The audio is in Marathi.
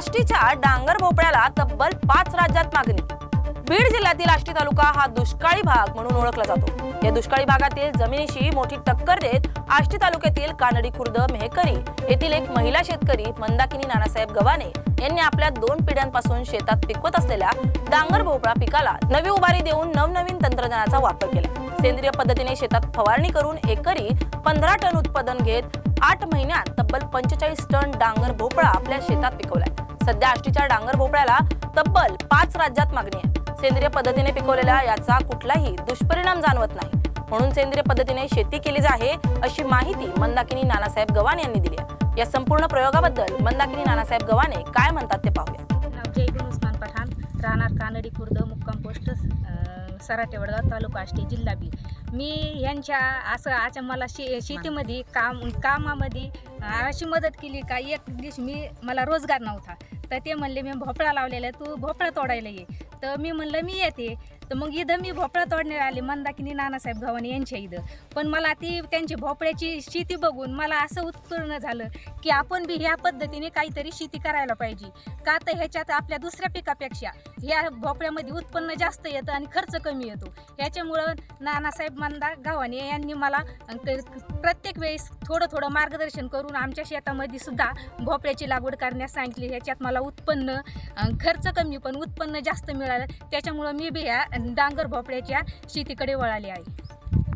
आष्टीच्या डांगर भोपळ्याला तब्बल पाच राज्यात मागणी. बीड जिल्ह्यातील आष्टी तालुका हा दुष्काळी भाग म्हणून ओळखला जातो. या दुष्काळी भागातील जमिनीशी मोठी टक्कर देत आष्टी तालुक्यातील कानडी खुर्द मेहकरी येथील एक महिला शेतकरी मंदाकिनी नानासाहेब गव्हाणे यांनी आपल्या दोन पिढ्यांपासून शेतात पिकवत असलेल्या डांगर भोपळा पिकाला नवी उभारी देऊन नवनवीन तंत्रज्ञानाचा वापर केला. सेंद्रिय पद्धतीने शेतात फवारणी करून एकरी पंधरा टन उत्पादन घेत आठ महिन्यात तब्बल पंचेचाळीस टन डांगर भोपळा आपल्या शेतात पिकवलाय. सध्या आष्टीच्या डांगर भोपळ्याला तब्बल पाच राज्यात मागणी आहे. सेंद्रिय पद्धतीने पिकवलेल्या याचा कुठलाही दुष्परिणाम जाणवत नाही. म्हणून सेंद्रिय पद्धतीने शेती केली आहे अशी माहिती मंदाकिनी नानासाहेब गव्हाण यांनी दिली आहे. या संपूर्ण प्रयोगाबद्दल मंदाकिनी नानासाहेब गव्हाणे काय म्हणतात ते पाहूया. सराटेवडगाव सराटे वडगाव तालुका आष्टी जिल्हा बी. मी यांच्या असं आज मला शे शेतीमध्ये काम कामामध्ये अशी मदत केली का एक दिवशी मी मला रोजगार नव्हता. तर ते म्हणले मी भोपळा लावलेला तू भोपळा तोडायला ये. तर मी म्हणलं मी येते. तर मग इथं मी भोपळा तोडण्याला आले मंदाकिनी नानासाहेब गव्हाणे यांच्या इथं. पण मला ती त्यांची भोपळ्याची शेती बघून मला असं उत्पन्न झालं की आपण बी ह्या पद्धतीने काहीतरी शेती करायला पाहिजे. का तर ह्याच्यात आपल्या दुसऱ्या पिकापेक्षा ह्या भोपळ्यामध्ये उत्पन्न जास्त येतं आणि खर्च कमी येतो. ह्याच्यामुळं नानासाहेब मंदा गव्हाणे यांनी मला प्रत्येक वेळेस थोडं थोडं मार्गदर्शन करून आमच्या शेतामध्ये सुद्धा भोपळ्याची लागवड करण्यास सांगितली. ह्याच्यात मला उत्पन्न खर्च कमी पण उत्पन्न जास्त मिळालं. त्याच्यामुळं मी बी ह्या डांगर भोपळ्याच्या शेतीकडे वळाले आहे.